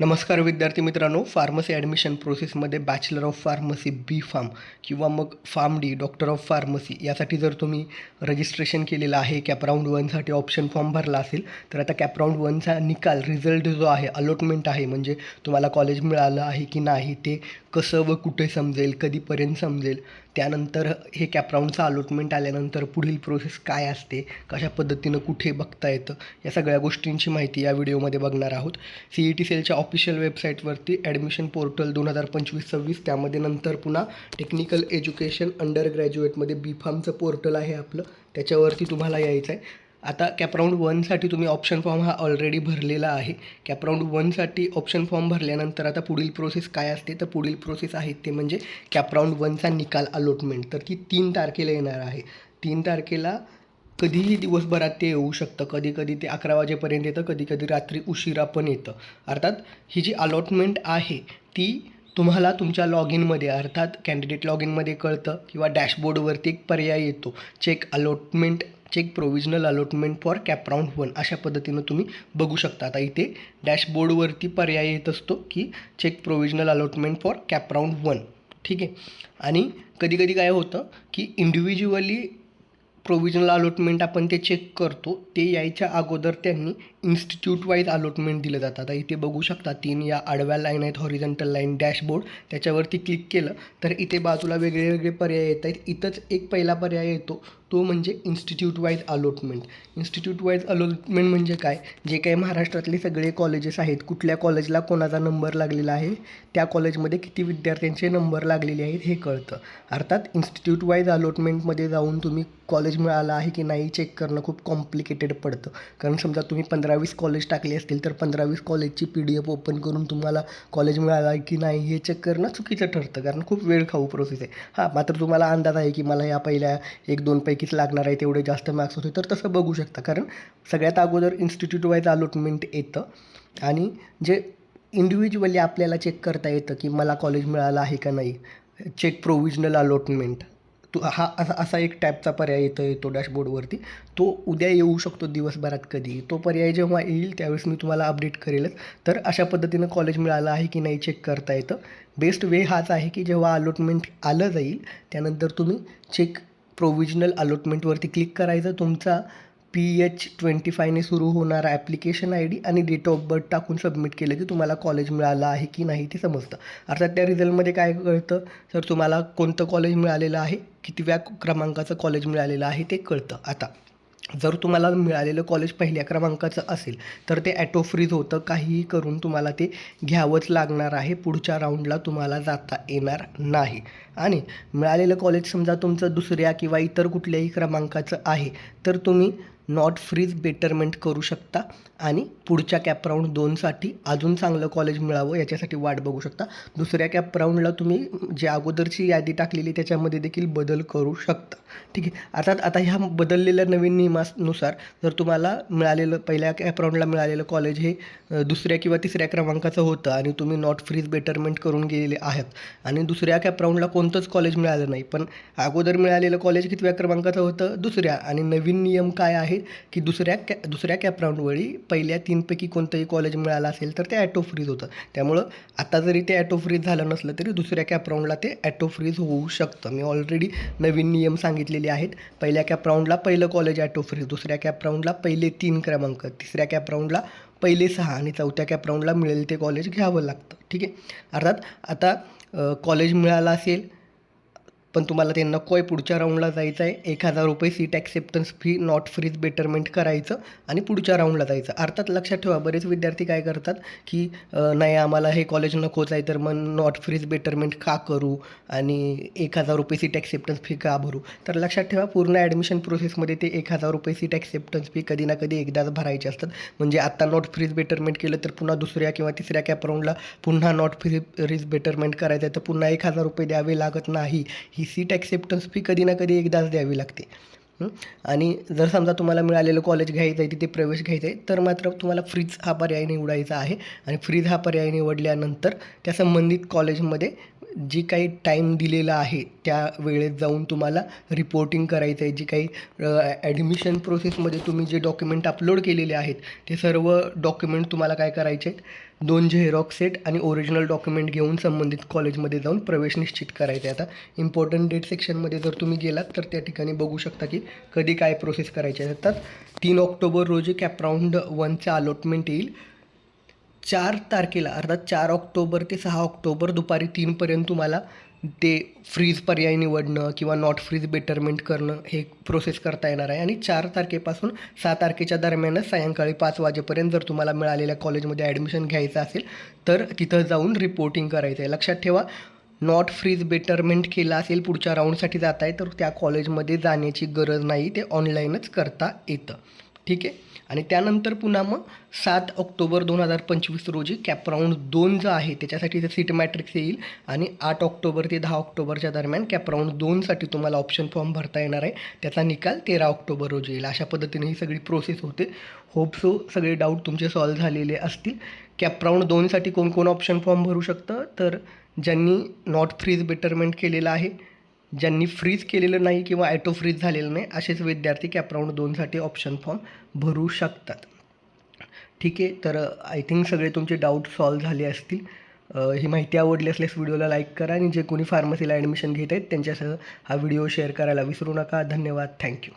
नमस्कार विद्यार्थी मित्रांनो फार्मसी ॲडमिशन प्रोसेसमध्ये bachelor of pharmacy B pharm किंवा मग pharm D doctor of pharmacy यासाठी जर तुम्ही रजिस्ट्रेशन केलेलं आहे कॅपराऊंड वनसाठी ऑप्शन फॉर्म भरला असेल तर आता कॅपराऊंड वनचा निकाल रिझल्ट जो आहे अलॉटमेंट आहे म्हणजे तुम्हाला कॉलेज मिळालं आहे की नाही ते कसं व कुठे समजेल कधीपर्यंत समजेल त्यानंतर हे कॅपराऊंडचं अलॉटमेंट आल्यानंतर पुढील प्रोसेस काय असते कशा पद्धतीनं कुठे बघता येतं या सगळ्या गोष्टींची माहिती या व्हिडिओमध्ये बघणार आहोत. सी ई टी सेलच्या ऑफिशियल वेबसाईटवरती ॲडमिशन पोर्टल दोन हजार पंचवीस सव्वीस त्यामध्ये नंतर पुन्हा टेक्निकल एज्युकेशन अंडर ग्रॅज्युएटमध्ये बी फार्मचं पोर्टल आहे आपलं त्याच्यावरती तुम्हाला यायचं आहे आता कॅपराऊंड वनसाठी तुम्ही ऑप्शन फॉर्म हा ऑलरेडी भरलेला आहे. कॅपराऊंड वनसाठी ऑप्शन फॉर्म भरल्यानंतर आता पुढील प्रोसेस काय असते? तर पुढील प्रोसेस आहे ते म्हणजे कॅपराऊंड वनचा निकाल अलॉटमेंट तर ती तीन तारखेला येणार आहे. तीन तारखेला कधीही दिवसभरात ते येऊ शकतं. कधी कधी ते अकरा वाजेपर्यंत येतं कधी कधी रात्री उशिरा पण येतं. अर्थात ही जी अलॉटमेंट आहे ती तुम्हाला तुमच्या लॉग इनमध्ये अर्थात कॅन्डिडेट लॉग इनमध्ये कळतं किंवा डॅशबोर्डवरती एक पर्याय येतो. Check allotment check provisional allotment for cap round one अशा पद्धतीनं तुम्ही बघू शकता. आता इथे डॅशबोर्डवरती पर्याय येत असतो की check provisional allotment for cap round one ठीक आहे? आणि कधी कधी काय होतं की इंडिव्हिज्युअली प्रोविजनल अलॉटमेंट आपण ते चेक करतो ते यायच्या अगोदर त्यांनी इन्स्टिट्यूट वाईज अलॉटमेंट दिलं जातं. आता इथे बघू शकता तीन या आडव्या लाईन आहेत हॉरिझंटल लाईन डॅशबोर्ड त्याच्यावरती क्लिक केलं तर इथे बाजूला वेगळे वेगळे पर्याय येत आहेत. इथंच एक पहिला पर्याय येतो तो म्हणजे institute wise allotment institute wise allotment म्हणजे काय? जे काही महाराष्ट्रातले सगळे कॉलेजेस आहेत कुठल्या कॉलेजला कोणाचा नंबर लागलेला आहे त्या कॉलेजमध्ये किती विद्यार्थ्यांचे नंबर लागलेले आहेत हे कळतं. अर्थात इन्स्टिट्यूट वाईज अलॉटमेंटमध्ये जाऊन तुम्ही कॉलेज मिळालं आहे की नाही चेक करणं खूप कॉम्प्लिकेटेड पडतं. कारण समजा तुम्ही पंधरा वीस कॉलेज टाकले असतील तर पंधरा वीस कॉलेजची पी डी एफ ओपन करून तुम्हाला कॉलेज मिळालं आहे की नाही हे चेक करणं चुकीचं ठरतं. कारण खूप वेळ खाऊ प्रोसेस आहे. हां मात्र तुम्हाला अंदाज आहे की मला या पहिल्या एक दोनपैकी नक्कीच लागणार आहे तेवढे जास्त मार्क्स होते तर तसं बघू शकता. कारण सगळ्यात अगोदर इन्स्टिट्यूट वाईज अलॉटमेंट येतं आणि जे इंडिव्हिज्युअली आपल्याला चेक करता येतं की मला कॉलेज मिळालं आहे का नाही चेक प्रोविजनल अलॉटमेंट तो हा असा असा एक टॅबचा पर्याय येतो येतो डॅशबोर्डवरती तो उद्या येऊ शकतो दिवसभरात कधी. तो पर्याय जेव्हा येईल त्यावेळेस मी तुम्हाला अपडेट करेलच. तर अशा पद्धतीनं कॉलेज मिळालं आहे की नाही चेक करता येतं. बेस्ट वे हाच आहे की जेव्हा अलॉटमेंट आलं जाईल त्यानंतर तुम्ही चेक प्रोविजनल अलॉटमेंटवरती क्लिक करायचं तुमचा पी एच ट्वेंटी फायने सुरू होणारा ॲप्लिकेशन आय डी आणि डेट ऑफ बर्थ टाकून सबमिट केलं की तुम्हाला कॉलेज मिळालं आहे की नाही ते समजतं. अर्थात त्या रिझल्टमध्ये काय कळतं? तर तुम्हाला कोणतं कॉलेज मिळालेलं आहे? कितव्या क्रमांकाचं कॉलेज मिळालेलं आहे ते कळतं. आता जर तुम्हाला मिळालेलं कॉलेज पहिल्या क्रमांकाचं असेल तर ते ॲटो फ्रीज होतं. काहीही करून तुम्हाला ते घ्यावंच लागणार आहे. पुढच्या राऊंडला तुम्हाला जाता येणार नाही. आणि मिळालेलं कॉलेज समजा तुमचं दुसऱ्या किंवा इतर कुठल्याही क्रमांकाचं आहे तर तुम्ही नॉट फ्रीज बेटरमेंट करू शकता आणि पुढच्या कॅप राऊंड दोनसाठी अजून चांगलं कॉलेज मिळावं याच्यासाठी वाट बघू शकता. दुसऱ्या कॅप राऊंडला तुम्ही जे अगोदरची यादी टाकलेली त्याच्यामध्ये देखील बदल करू शकता. ठीक आहे? अर्थात आता ह्या बदललेल्या नवीन नियमानुसार जर तुम्हाला मिळालेलं पहिल्या कॅप राऊंडला मिळालेलं कॉलेज हे दुसऱ्या किंवा तिसऱ्या क्रमांकाचं होतं आणि तुम्ही नॉट फ्रीज बेटरमेंट करून गेलेले आहात आणि दुसऱ्या कॅप राऊंडला कोणतंच कॉलेज मिळालं नाही. पण अगोदर मिळालेलं कॉलेज कितव्या क्रमांकाचं होतं? दुसऱ्या. आणि नवीन नियम काय आहे की दुसऱ्या कॅ दुसऱ्या कॅपराऊंडवेळी पहिल्या तीनपैकी कोणतंही कॉलेज मिळालं असेल तर ते ॲटो फ्रीज होतं. त्यामुळं आता जरी ते ॲटो फ्रीज झालं नसलं तरी दुसऱ्या कॅप राऊंडला ते ॲटो फ्रीज होऊ शकतं. मी ऑलरेडी नवीन नियम सांगितलेले आहेत. पहिल्या कॅप राऊंडला पहिलं कॉलेज ॲटो फ्रीज दुसऱ्या कॅप राऊंडला पहिले तीन क्रमांक तिसऱ्या कॅप राऊंडला पहिले सहा आणि चौथ्या कॅप राऊंडला मिळेल ते कॉलेज घ्यावं लागतं. ठीक आहे? अर्थात आता कॉलेज मिळालं असेल पण तुम्हाला ते नको आहे पुढच्या राऊंडला जायचं आहे एक हजार रुपये seat acceptance fee not freeze betterment करायचं आणि पुढच्या राऊंडला जायचं. अर्थात लक्षात ठेवा बरेच विद्यार्थी काय करतात की नाही आम्हाला हे कॉलेज नकोच आहे तर मग नॉट फ्रीज बेटरमेंट का करू? आणि एक हजार रुपये सीट ॲक्सेप्टन्स फी का भरू? तर लक्षात ठेवा पूर्ण ॲडमिशन प्रोसेसमध्ये ते एक हजार रुपये सीट ॲक्सेप्टन्स फी कधी ना कधी एकदाच भरायचे असतात. म्हणजे आत्ता नॉट फ्रीज बेटरमेंट केलं तर पुन्हा दुसऱ्या किंवा तिसऱ्या कॅप राऊंडला पुन्हा नॉट फ्री फ्रीज बेटरमेंट करायचं आहे तर पुन्हा एक हजार रुपये द्यावे लागत नाही. ही सीट ॲक्सेप्टन्स फी कधी ना कधी एकदाच द्यावी लागते. आणि जर समजा तुम्हाला मिळालेलं कॉलेज घ्यायचं आहे तिथे प्रवेश घ्यायचा आहे तर मात्र तुम्हाला फ्रीज हा पर्याय निवडायचा आहे. आणि फ्रीज हा पर्याय निवडल्यानंतर त्या संबंधित कॉलेजमध्ये जी काही टाईम दिलेला आहे त्या वेळेत जाऊन तुम्हाला रिपोर्टिंग करायचं आहे जी काही ॲडमिशन प्रोसेसमध्ये तुम्ही जे डॉक्युमेंट अपलोड केलेले आहेत ते सर्व डॉक्युमेंट तुम्हाला काय करायचे आहेत? दोन झेरॉक्स सेट आणि ओरिजिनल डॉक्युमेंट घेऊन संबंधित कॉलेजमध्ये जाऊन प्रवेश निश्चित करायचा आहे. आता इम्पॉर्टंट डेट सेक्शनमध्ये जर तुम्ही गेलात तर त्या ठिकाणी बघू शकता की कधी काय प्रोसेस करायची आहे. तीन ऑक्टोबर रोजी कॅपराऊंड वनचं अलॉटमेंट येईल. चार तारखेला अर्थात चार ऑक्टोबर ते सहा ऑक्टोबर दुपारी तीनपर्यंत तुम्हाला ते फ्रीज पर्याय निवडणं किंवा नॉट फ्रीज बेटरमेंट करणं हे प्रोसेस करता येणार आहे. आणि चार तारखेपासून सहा तारखेच्या दरम्यानच सायंकाळी पाच वाजेपर्यंत जर तुम्हाला मिळालेल्या कॉलेजमध्ये ॲडमिशन घ्यायचं असेल तर तिथं जाऊन रिपोर्टिंग करायचं आहे. लक्षात ठेवा नॉट फ्रीज बेटरमेंट केला असेल पुढच्या राऊंडसाठी जात आहे तर त्या कॉलेजमध्ये जाण्याची गरज नाही ते ऑनलाईनच करता येतं. ठीक आहे? आणि त्यानंतर पुन्हा मग सात ऑक्टोबर दोन हजार पंचवीस रोजी कॅपराऊंड दोन जो आहे त्याच्यासाठी सीट मॅट्रिक्स येईल आणि आठ ऑक्टोबर ते दहा ऑक्टोबरच्या दरम्यान कॅपराऊंड दोनसाठी तुम्हाला ऑप्शन फॉर्म भरता येणार आहे. त्याचा निकाल तेरा ऑक्टोबर रोजी येईल. अशा पद्धतीने ही सगळी प्रोसेस होते. होप सो सगळे डाऊट तुमचे सॉल्व्ह झालेले असतील. कॅपराऊंड दोनसाठी कोण कोण ऑप्शन फॉर्म भरू शकतं? तर ज्यांनी नॉट फ्रीज बेटरमेंट केलेलं आहे ज्यांनी फ्रीज केलेलं नाही किंवा ॲटो फ्रीज झालेलं नाही असेच विद्यार्थी कॅपराऊंड दोनसाठी ऑप्शन फॉर्म भरू शकतात. ठीक आहे तर uh, आय थिंक सगळे तुमचे डाऊट सॉल्व्ह झाले असतील. Uh, ही माहिती आवडली असल्यास व्हिडिओला लाईक करा आणि जे कोणी फार्मसीला ॲडमिशन घेत आहेत त्यांच्यासह हा व्हिडिओ शेअर करायला विसरू नका. धन्यवाद. थँक्यू